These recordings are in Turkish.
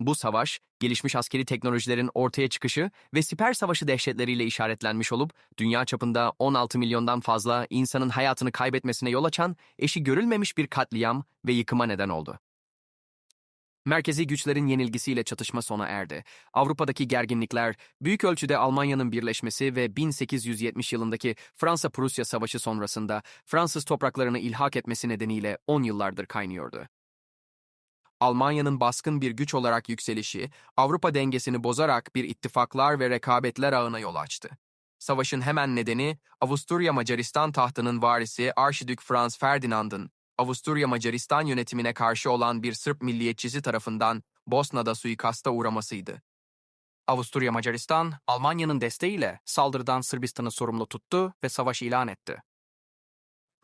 Bu savaş, gelişmiş askeri teknolojilerin ortaya çıkışı ve siper savaşı dehşetleriyle işaretlenmiş olup, dünya çapında 16 milyondan fazla insanın hayatını kaybetmesine yol açan, eşi görülmemiş bir katliam ve yıkıma neden oldu. Merkezi güçlerin yenilgisiyle çatışma sona erdi. Avrupa'daki gerginlikler, büyük ölçüde Almanya'nın birleşmesi ve 1870 yılındaki Fransa-Prusya Savaşı sonrasında Fransız topraklarını ilhak etmesi nedeniyle 10 yıllardır kaynıyordu. Almanya'nın baskın bir güç olarak yükselişi, Avrupa dengesini bozarak bir ittifaklar ve rekabetler ağına yol açtı. Savaşın hemen nedeni, Avusturya Macaristan tahtının varisi Arşidük Franz Ferdinand'ın, Avusturya Macaristan yönetimine karşı olan bir Sırp milliyetçisi tarafından Bosna'da suikasta uğramasıydı. Avusturya Macaristan, Almanya'nın desteğiyle saldırıdan Sırbistan'ı sorumlu tuttu ve savaş ilan etti.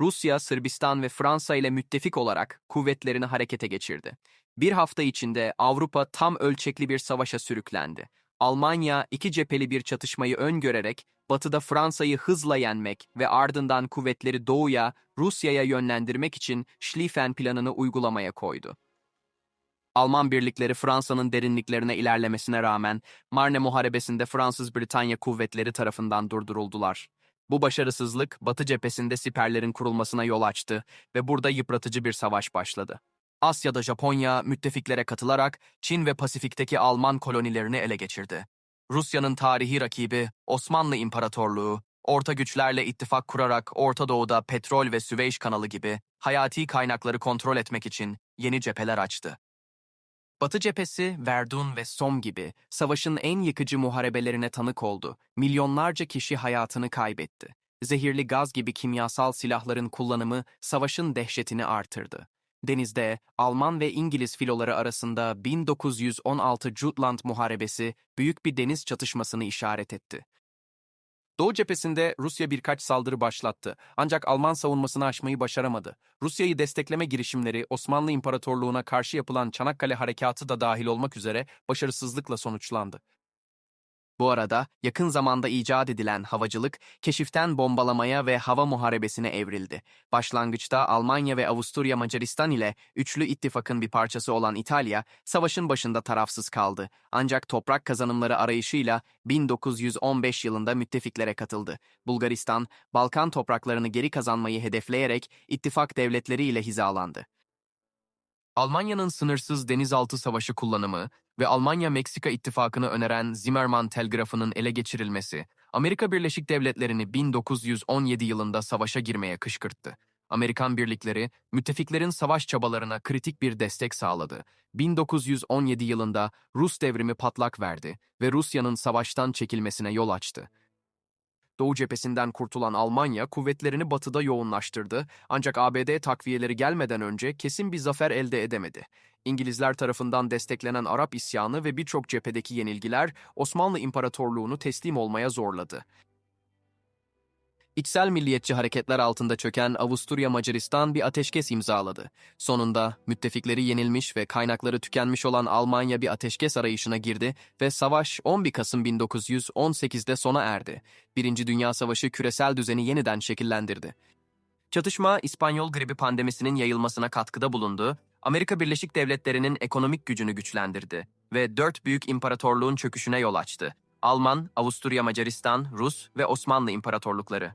Rusya, Sırbistan ve Fransa ile müttefik olarak kuvvetlerini harekete geçirdi. Bir hafta içinde Avrupa tam ölçekli bir savaşa sürüklendi. Almanya iki cepheli bir çatışmayı öngörerek batıda Fransa'yı hızla yenmek ve ardından kuvvetleri doğuya, Rusya'ya yönlendirmek için Schlieffen planını uygulamaya koydu. Alman birlikleri Fransa'nın derinliklerine ilerlemesine rağmen Marne Muharebesi'nde Fransız-Britanya kuvvetleri tarafından durduruldular. Bu başarısızlık Batı cephesinde siperlerin kurulmasına yol açtı ve burada yıpratıcı bir savaş başladı. Asya'da Japonya müttefiklere katılarak Çin ve Pasifik'teki Alman kolonilerini ele geçirdi. Rusya'nın tarihi rakibi Osmanlı İmparatorluğu, orta güçlerle ittifak kurarak Orta Doğu'da petrol ve Süveyş kanalı gibi hayati kaynakları kontrol etmek için yeni cepheler açtı. Batı cephesi Verdun ve Somme gibi savaşın en yıkıcı muharebelerine tanık oldu. Milyonlarca kişi hayatını kaybetti. Zehirli gaz gibi kimyasal silahların kullanımı savaşın dehşetini artırdı. Denizde Alman ve İngiliz filoları arasında 1916 Jutland Muharebesi büyük bir deniz çatışmasını işaret etti. Doğu cephesinde Rusya birkaç saldırı başlattı ancak Alman savunmasını aşmayı başaramadı. Rusya'yı destekleme girişimleri Osmanlı İmparatorluğu'na karşı yapılan Çanakkale Harekatı da dahil olmak üzere başarısızlıkla sonuçlandı. Bu arada yakın zamanda icat edilen havacılık keşiften bombalamaya ve hava muharebesine evrildi. Başlangıçta Almanya ve Avusturya Macaristan ile üçlü ittifakın bir parçası olan İtalya, savaşın başında tarafsız kaldı. Ancak toprak kazanımları arayışıyla 1915 yılında müttefiklere katıldı. Bulgaristan, Balkan topraklarını geri kazanmayı hedefleyerek ittifak devletleri ile hizalandı. Almanya'nın sınırsız denizaltı savaşı kullanımı ve Almanya-Meksika ittifakını öneren Zimmermann telgrafının ele geçirilmesi, Amerika Birleşik Devletleri'ni 1917 yılında savaşa girmeye kışkırttı. Amerikan birlikleri, müttefiklerin savaş çabalarına kritik bir destek sağladı. 1917 yılında Rus devrimi patlak verdi ve Rusya'nın savaştan çekilmesine yol açtı. Doğu cephesinden kurtulan Almanya kuvvetlerini batıda yoğunlaştırdı ancak ABD takviyeleri gelmeden önce kesin bir zafer elde edemedi. İngilizler tarafından desteklenen Arap isyanı ve birçok cephedeki yenilgiler Osmanlı İmparatorluğunu teslim olmaya zorladı. İçsel milliyetçi hareketler altında çöken Avusturya Macaristan bir ateşkes imzaladı. Sonunda müttefikleri yenilmiş ve kaynakları tükenmiş olan Almanya bir ateşkes arayışına girdi ve savaş 11 Kasım 1918'de sona erdi. Birinci Dünya Savaşı küresel düzeni yeniden şekillendirdi. Çatışma İspanyol gribi pandemisinin yayılmasına katkıda bulundu, Amerika Birleşik Devletleri'nin ekonomik gücünü güçlendirdi ve dört büyük imparatorluğun çöküşüne yol açtı. Alman, Avusturya Macaristan, Rus ve Osmanlı İmparatorlukları.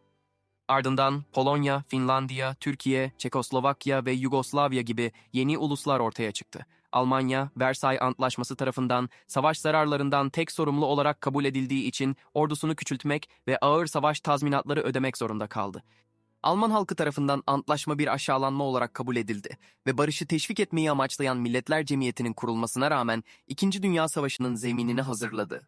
Ardından Polonya, Finlandiya, Türkiye, Çekoslovakya ve Yugoslavya gibi yeni uluslar ortaya çıktı. Almanya, Versay Antlaşması tarafından savaş zararlarından tek sorumlu olarak kabul edildiği için ordusunu küçültmek ve ağır savaş tazminatları ödemek zorunda kaldı. Alman halkı tarafından antlaşma bir aşağılanma olarak kabul edildi ve barışı teşvik etmeyi amaçlayan Milletler Cemiyeti'nin kurulmasına rağmen İkinci Dünya Savaşı'nın zeminini hazırladı.